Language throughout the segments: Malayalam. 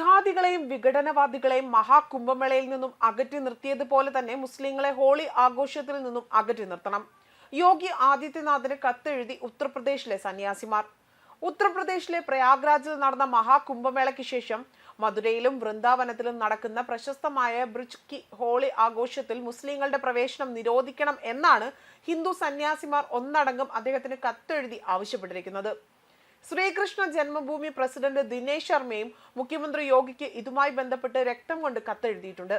ജിഹാദികളെയും വിഘടനവാദികളെയും മഹാകുംഭമേളയിൽ നിന്നും അകറ്റി നിർത്തിയതുപോലെ തന്നെ മുസ്ലിങ്ങളെ ഹോളി ആഘോഷത്തിൽ നിന്നും അകറ്റി നിർത്തണം. യോഗി ആദിത്യനാഥിന് കത്തെഴുതി ഉത്തർപ്രദേശിലെ സന്യാസിമാർ. ഉത്തർപ്രദേശിലെ പ്രയാഗ്രാജിൽ നടന്ന മഹാകുംഭമേളയ്ക്ക് ശേഷം മധുരയിലും വൃന്ദാവനത്തിലും നടക്കുന്ന പ്രശസ്തമായ ബ്രിജ് കി ഹോളി ആഘോഷത്തിൽ മുസ്ലിങ്ങളുടെ പ്രവേശനം നിരോധിക്കണം എന്നാണ് ഹിന്ദു സന്യാസിമാർ ഒന്നടങ്കം അദ്ദേഹത്തിന് കത്തെഴുതി ആവശ്യപ്പെട്ടിരിക്കുന്നത്. ശ്രീകൃഷ്ണ ജന്മഭൂമി പ്രസിഡന്റ് ദിനേശ് ശർമ്മയും മുഖ്യമന്ത്രി യോഗിക്ക് ഇതുമായി ബന്ധപ്പെട്ട് രക്തം കൊണ്ട് കത്തെഴുതിയിട്ടുണ്ട്.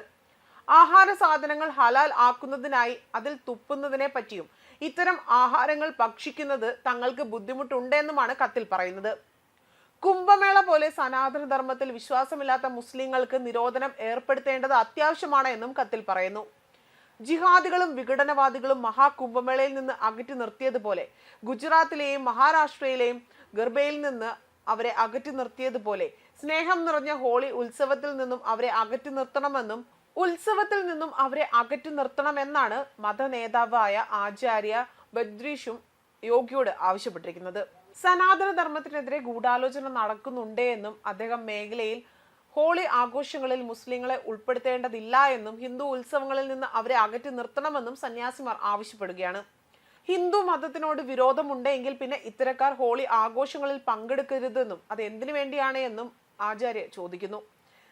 ആഹാര സാധനങ്ങൾ ഹലാൽ ആക്കുന്നതിനായി അതിൽ തുപ്പുന്നതിനെ പറ്റിയും ഇത്തരം ആഹാരങ്ങൾ ഭക്ഷിക്കുന്നത് തങ്ങൾക്ക് ബുദ്ധിമുട്ടുണ്ടെന്നുമാണ് കത്തിൽ പറയുന്നത്. കുംഭമേള പോലെ സനാതന ധർമ്മത്തിൽ വിശ്വാസമില്ലാത്ത മുസ്ലിങ്ങൾക്ക് നിരോധനം ഏർപ്പെടുത്തേണ്ടത് അത്യാവശ്യമാണ് എന്നും കത്തിൽ പറയുന്നു. ജിഹാദികളും വിഘടനവാദികളും മഹാകുംഭമേളയിൽ നിന്ന് അകറ്റി നിർത്തിയതുപോലെ ഗുജറാത്തിലെയും മഹാരാഷ്ട്രയിലെയും ഗർഭയിൽ നിന്ന് അവരെ അകറ്റി നിർത്തിയതുപോലെ സ്നേഹം നിറഞ്ഞ ഹോളി ഉത്സവത്തിൽ നിന്നും അവരെ അകറ്റി നിർത്തണമെന്നും ഉത്സവത്തിൽ നിന്നും അവരെ അകറ്റി നിർത്തണമെന്നാണ് മത നേതാവായ ആചാര്യ ബദ്രീഷും യോഗിയോട് ആവശ്യപ്പെട്ടിരിക്കുന്നത്. സനാതന ധർമ്മത്തിനെതിരെ ഗൂഢാലോചന നടക്കുന്നുണ്ടേ എന്നും അദ്ദേഹം മേഖലയിൽ ഹോളി ആഘോഷങ്ങളിൽ മുസ്ലിങ്ങളെ ഉൾപ്പെടുത്തേണ്ടതില്ല എന്നും ഹിന്ദു ഉത്സവങ്ങളിൽ നിന്ന് അവരെ അകറ്റി നിർത്തണമെന്നും സന്യാസിമാർ ആവശ്യപ്പെടുകയാണ്. ഹിന്ദു മതത്തിനോട് വിരോധമുണ്ടെങ്കിൽ പിന്നെ ഇത്തരക്കാർ ഹോളി ആഘോഷങ്ങളിൽ പങ്കെടുക്കരുതെന്നും അത് എന്തിനു വേണ്ടിയാണ് എന്നും ആചാര്യ ചോദിക്കുന്നു.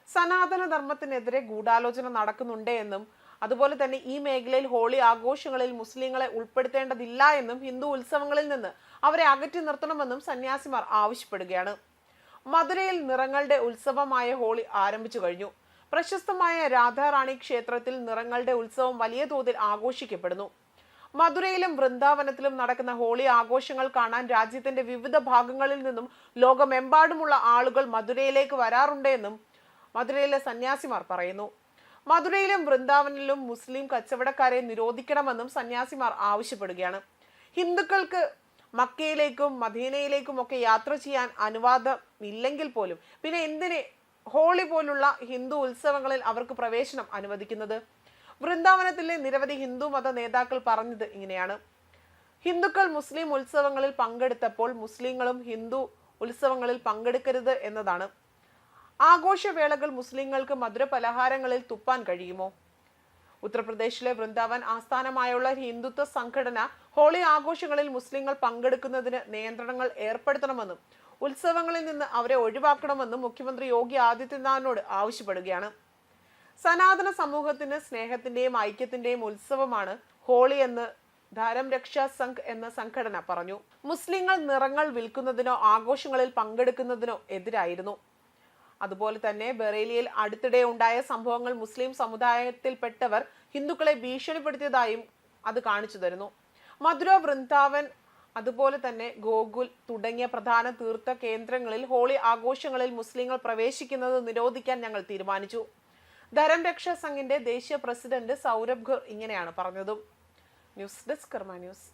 സനാതന ധർമ്മത്തിനെതിരെ ഗൂഢാലോചന നടക്കുന്നുണ്ട് എന്നും അതുപോലെ തന്നെ ഈ മേഖലയിൽ ഹോളി ആഘോഷങ്ങളിൽ മുസ്ലിങ്ങളെ ഉൾപ്പെടുത്തേണ്ടതില്ല എന്നും ഹിന്ദു ഉത്സവങ്ങളിൽ നിന്ന് അവരെ അകറ്റി നിർത്തണമെന്നും സന്യാസിമാർ ആവശ്യപ്പെടുകയാണ്. മധുരയിൽ നിറങ്ങളുടെ ഉത്സവമായ ഹോളി ആരംഭിച്ചു കഴിഞ്ഞു. പ്രശസ്തമായ രാധാറാണി ക്ഷേത്രത്തിൽ നിറങ്ങളുടെ ഉത്സവം വലിയ തോതിൽ ആഘോഷിക്കപ്പെടുന്നു. മധുരയിലും വൃന്ദാവനത്തിലും നടക്കുന്ന ഹോളി ആഘോഷങ്ങൾ കാണാൻ രാജ്യത്തിന്റെ വിവിധ ഭാഗങ്ങളിൽ നിന്നും ലോകമെമ്പാടുമുള്ള ആളുകൾ മധുരയിലേക്ക് വരാറുണ്ട് എന്നും മധുരയിലെ സന്യാസിമാർ പറയുന്നു. മധുരയിലും വൃന്ദാവനിലും മുസ്ലിം കച്ചവടക്കാരെ നിരോധിക്കണമെന്നും സന്യാസിമാർ ആവശ്യപ്പെടുകയാണ്. ഹിന്ദുക്കൾക്ക് മക്കയിലേക്കും മദീനയിലേക്കും ഒക്കെ യാത്ര ചെയ്യാൻ അനുവാദം ഇല്ലെങ്കിൽ പോലും. പിന്നെ എന്തിന് ഹോളി പോലുള്ള ഹിന്ദു ഉത്സവങ്ങളിൽ അവർക്ക് പ്രവേശനം അനുവദിക്കുന്നത്? വൃന്ദാവനത്തിലെ നിരവധി ഹിന്ദു മത നേതാക്കൾ പറഞ്ഞത് ഇങ്ങനെയാണ്. ഹിന്ദുക്കൾ മുസ്ലിം ഉത്സവങ്ങളിൽ പങ്കെടുത്തപ്പോൾ മുസ്ലിങ്ങളും ഹിന്ദു ഉത്സവങ്ങളിൽ പങ്കെടുക്കരുത് എന്നതാണ്. ആഘോഷവേളകൾ മുസ്ലിങ്ങൾക്ക് മധുര പലഹാരങ്ങളിൽ തുപ്പാൻ കഴിയുമോ? ഉത്തർപ്രദേശിലെ വൃന്ദാവൻ ആസ്ഥാനമായുള്ള ഹിന്ദുത്വ സംഘടന ഹോളി ആഘോഷങ്ങളിൽ മുസ്ലിങ്ങൾ പങ്കെടുക്കുന്നതിന് നിയന്ത്രണങ്ങൾ ഏർപ്പെടുത്തണമെന്നും ഉത്സവങ്ങളിൽ നിന്ന് അവരെ ഒഴിവാക്കണമെന്നും മുഖ്യമന്ത്രി യോഗി ആദിത്യനാഥിനോട് ആവശ്യപ്പെടുകയാണ്. സനാതന സമൂഹത്തിന് സ്നേഹത്തിന്റെയും ഐക്യത്തിന്റെയും ഉത്സവമാണ് ഹോളി എന്ന് ധാരം രക്ഷാ സംഘ് എന്ന സംഘടന പറഞ്ഞു. മുസ്ലിങ്ങൾ നിറങ്ങൾ വിൽക്കുന്നതിനോ ആഘോഷങ്ങളിൽ പങ്കെടുക്കുന്നതിനോ എതിരായിരുന്നു. അതുപോലെ തന്നെ ബറേലിയിൽ അടുത്തിടെ ഉണ്ടായ സംഭവങ്ങൾ മുസ്ലിം സമുദായത്തിൽപ്പെട്ടവർ ഹിന്ദുക്കളെ ഭീഷണിപ്പെടുത്തിയതായും അത് കാണിച്ചു തരുന്നു. മധുര വൃന്ദാവൻ അതുപോലെ തന്നെ ഗോകുൽ തുടങ്ങിയ പ്രധാന തീർത്ഥ കേന്ദ്രങ്ങളിൽ ഹോളി ആഘോഷങ്ങളിൽ മുസ്ലിങ്ങൾ പ്രവേശിക്കുന്നത് നിരോധിക്കാൻ ഞങ്ങൾ തീരുമാനിച്ചു. ധരം രക്ഷാ സംഘിന്റെ ദേശീയ പ്രസിഡന്റ് സൗരഭ് ഘർ ഇങ്ങനെയാണ് പറഞ്ഞതും. News desk Karma News.